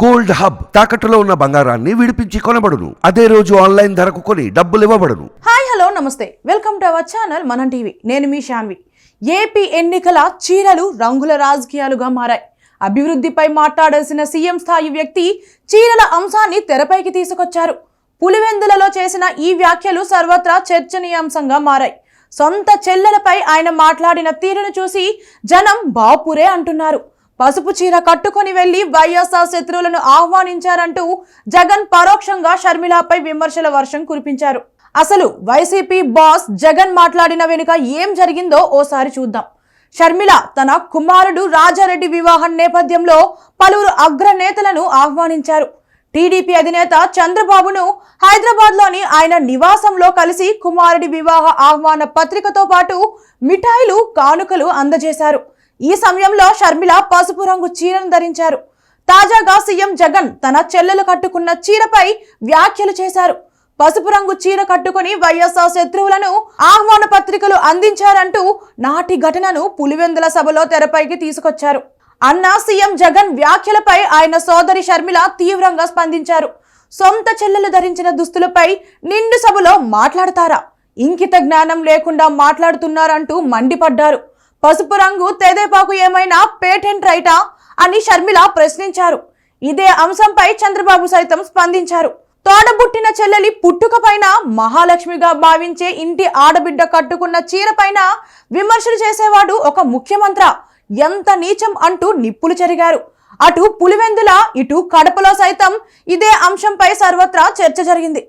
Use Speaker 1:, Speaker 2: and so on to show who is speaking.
Speaker 1: Gold hub తాకట్టులో ఉన్న బంగారాన్ని విడిపించి కొనబడును. అదే రోజు ఆన్లైన్ ధరకు కొని డబ్బులు ఇవ్వబడును.
Speaker 2: హాయ్ హలో నమస్తే. వెల్కమ్ టు అవర్ ఛానల్ మనం టీవీ. నేను మీ శాన్వి. ఏపీ ఎన్నికల చీరలు రంగుల రాజకీయాలుగా మారాయి. అభివృద్ధిపై మాట్లాడాల్సిన సీఎం స్థాయి వ్యక్తి చీరల అంశాన్ని తెరపైకి తీసుకొచ్చారు. పులివెందులలో చేసిన ఈ వ్యాఖ్యలు సర్వత్రా చర్చనీయాంశంగా మారాయి. సొంత చెల్లెలపై ఆయన మాట్లాడిన తీరును చూసి జనం బాపురే అంటున్నారు. పసుపు చీర కట్టుకొని వెళ్ళి వైఎస్ఆర్ శత్రువులను ఆహ్వానించారంటూ జగన్ పరోక్షంగా షర్మిలపై విమర్శల వర్షం కురిపించారు. అసలు వైసీపీ బాస్ జగన్ మాట్లాడిన వెనుక ఏం జరిగిందో ఓసారి చూద్దాం. షర్మిల తన కుమారుడు రాజారెడ్డి వివాహం నేపథ్యంలో పలువురు అగ్రనేతలను ఆహ్వానించారు. టీడీపీ అధినేత చంద్రబాబును హైదరాబాద్లోని ఆయన నివాసంలో కలిసి కుమారుడి వివాహ ఆహ్వాన పత్రికతో పాటు మిఠాయిలు కానుకలు అందజేశారు. ఈ సమయంలో షర్మిల పసుపు రంగు చీరను ధరించారు. తాజాగా సీఎం జగన్ తన చెల్లెలు కట్టుకున్న చీరపై వ్యాఖ్యలు చేశారు. పసుపు రంగు చీర కట్టుకుని వైఎస్ఆర్ శత్రువులను ఆహ్వాన పత్రికలు అందించారంటూ నాటి ఘటనను పులివెందుల సభలో తెరపైకి తీసుకొచ్చారు. అన్న సీఎం జగన్ వ్యాఖ్యలపై ఆయన సోదరి షర్మిల తీవ్రంగా స్పందించారు. సొంత చెల్లెలు ధరించిన దుస్తులపై నిండు సభలో మాట్లాడతారా? ఇంకిత జ్ఞానం లేకుండా మాట్లాడుతున్నారంటూ మండిపడ్డారు. పసుపు రంగు తెదేపాకు ఏమైనా పేటెంట్ రైటా అని షర్మిల ప్రశ్నించారు. ఇదే అంశంపై చంద్రబాబు సైతం స్పందించారు. తోడబుట్టిన చెల్లెలి పుట్టుక పైన మహాలక్ష్మిగా భావించే ఇంటి ఆడబిడ్డ కట్టుకున్న చీర పైన విమర్శలు చేసేవాడు ఒక ముఖ్యమంత్ర. ఎంత నీచం అంటూ నిప్పులు చెరిగారు. అటు పులివెందుల ఇటు కడపలో సైతం ఇదే అంశంపై సర్వత్రా చర్చ జరిగింది.